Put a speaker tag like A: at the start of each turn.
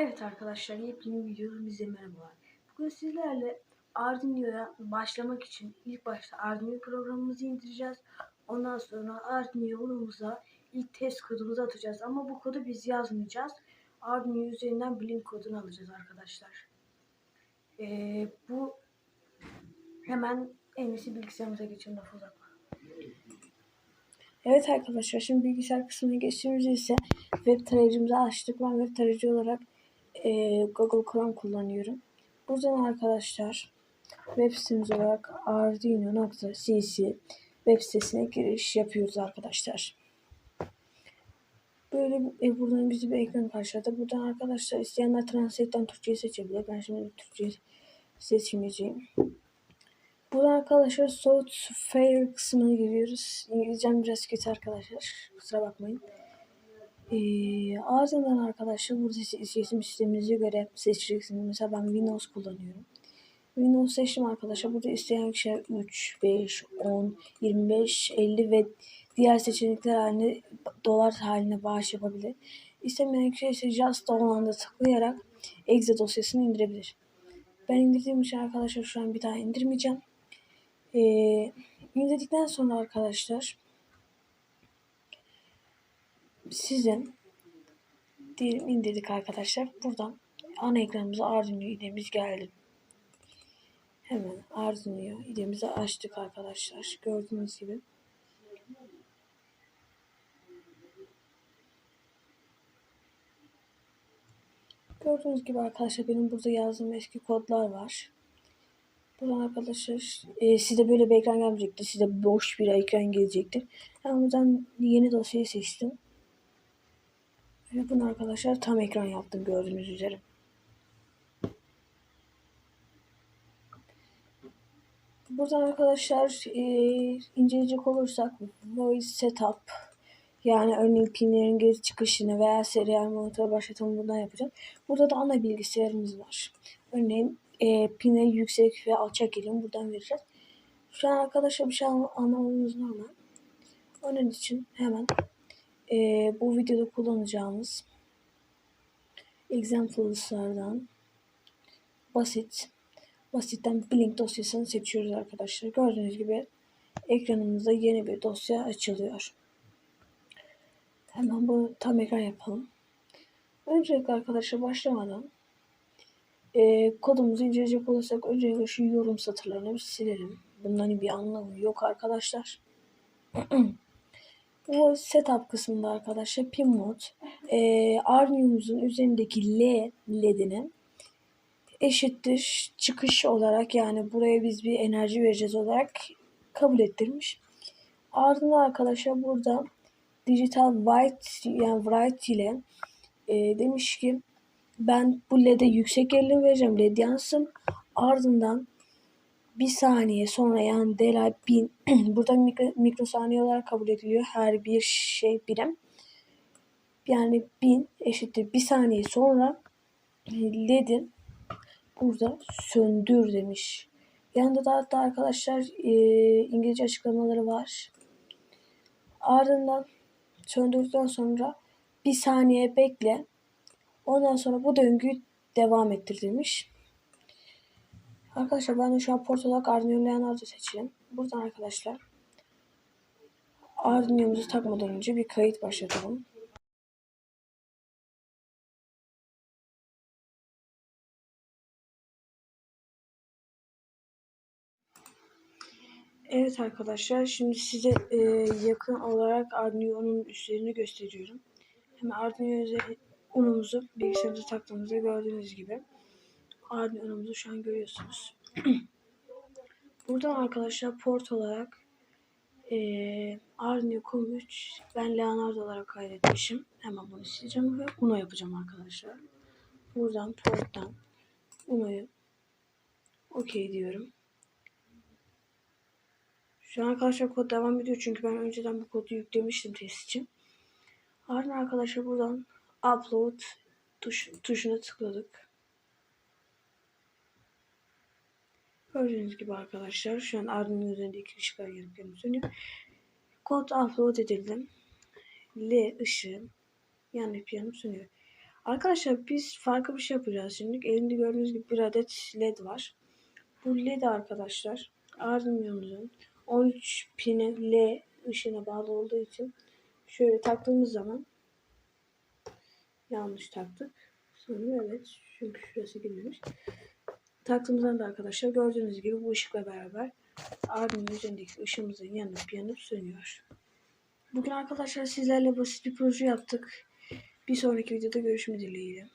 A: Evet arkadaşlar yepyeni videomuzda merhabalar. Bugün sizlerle Arduino'ya başlamak için ilk başta Arduino programımızı indireceğiz. Ondan sonra Arduino unumuza ilk test kodumuzu atacağız. Ama bu kodu biz yazmayacağız. Arduino üzerinden Blink kodunu alacağız arkadaşlar. Ee, bu hemen en iyisi bilgisayarımıza geçelim lafı uzatma. Evet arkadaşlar şimdi bilgisayar kısmına geçtiğimizde ise web tarayıcımızı açtık. Ben web tarayıcı olarak e, Google Chrome kullanıyorum. Buradan arkadaşlar web sitemiz olarak arduino.cc web sitesine giriş yapıyoruz arkadaşlar. Böyle e, buradan bizi bir ekran karşıladı. Buradan arkadaşlar isteyenler Translate'den Türkçe'yi seçebilir. Ben şimdi Türkçe'yi seçmeyeceğim. Buradan arkadaşlar Software kısmına giriyoruz. İngilizcem biraz kötü arkadaşlar. Kusura bakmayın. Ee, ardından arkadaşlar burada isim sisteminize göre seçeceksiniz. Mesela ben Windows kullanıyorum. Windows seçtim arkadaşlar. Burada isteyen kişiler 3, 5, 10, 25, 50 ve diğer seçenekler haline dolar haline bağış yapabilir. İstemeyen kişi ise Just olanında tıklayarak exe dosyasını indirebilir. Ben indirdiğim için arkadaşlar şu an bir daha indirmeyeceğim. Ee, indirdikten sonra arkadaşlar size diyelim indirdik arkadaşlar. Buradan ana ekranımıza Arduino idemiz geldi. Hemen Arduino idemizi açtık arkadaşlar. Gördüğünüz gibi. Gördüğünüz gibi arkadaşlar benim burada yazdığım eski kodlar var. Buradan arkadaşlar e, size böyle bir ekran gelmeyecekti. Size boş bir ekran gelecektir. Ben buradan yeni dosyayı seçtim. Ve bunu arkadaşlar tam ekran yaptım gördüğünüz üzere. Buradan arkadaşlar e, inceleyecek olursak voice setup yani örneğin pinlerin geri çıkışını veya serial monitör başlatımını buradan yapacağız. Burada da ana bilgisayarımız var. Örneğin e, pine yüksek ve alçak gelin buradan vereceğiz. Şu an arkadaşlar bir şey anlamamız normal. Onun için hemen e, bu videoda kullanacağımız examples'lardan basit basitten Blink dosyasını seçiyoruz arkadaşlar. Gördüğünüz gibi ekranımızda yeni bir dosya açılıyor. Hemen bu tam ekran yapalım. Öncelikle arkadaşlar başlamadan e, kodumuzu inceleyecek olursak öncelikle şu yorum satırlarını bir silelim. Bunların bir anlamı yok arkadaşlar. Bu setup kısmında arkadaşlar pin mod e, Arduino'muzun üzerindeki L ledini eşittir çıkış olarak yani buraya biz bir enerji vereceğiz olarak kabul ettirmiş. Ardından arkadaşlar burada digital white yani write ile e, demiş ki ben bu led'e yüksek gerilim vereceğim led yansın ardından bir saniye sonra yani delay bin burada mikro, mikrosaniye olarak kabul ediliyor her bir şey birim. Yani bin eşittir bir saniye sonra led'i burada söndür demiş. Yanında da hatta arkadaşlar e, İngilizce açıklamaları var. Ardından söndürdükten sonra bir saniye bekle. Ondan sonra bu döngüyü devam ettir demiş. Arkadaşlar ben de şu an port olarak Arduino Leonardo seçeyim. Buradan arkadaşlar Arduino'muzu takmadan önce bir kayıt başlatalım. Evet arkadaşlar şimdi size e, yakın olarak Arduino'nun üstlerini gösteriyorum. Hemen Arduino unumuzu bilgisayarımıza taktığımızda gördüğünüz gibi Arduino'muzu şu an görüyorsunuz. Buradan arkadaşlar port olarak e, Arduino COM3 ben Leonardo olarak kaydetmişim. Hemen bunu sileceğim ve Uno yapacağım arkadaşlar. Buradan porttan Uno'yu okey diyorum. Şu an arkadaşlar kod devam ediyor çünkü ben önceden bu kodu yüklemiştim test için. Ardından arkadaşlar buradan upload tuş, tuşuna tıkladık. Gördüğünüz gibi arkadaşlar şu an Arduino üzerindeki ışıklar yanıp yanıp sönüyor. Kod upload edildi. L ışığı yanıp yanıp sönüyor. Arkadaşlar biz farklı bir şey yapacağız şimdi. Elimde gördüğünüz gibi bir adet led var. Bu led arkadaşlar Arduino'muzun 13 pini L ışığına bağlı olduğu için şöyle taktığımız zaman yanlış taktık. Sanırım evet. Çünkü şurası girmemiş. Taktığımız anda arkadaşlar gördüğünüz gibi bu ışıkla beraber Arduino üzerindeki ışığımızın yanıp yanıp sönüyor. Bugün arkadaşlar sizlerle basit bir proje yaptık. Bir sonraki videoda görüşmek dileğiyle.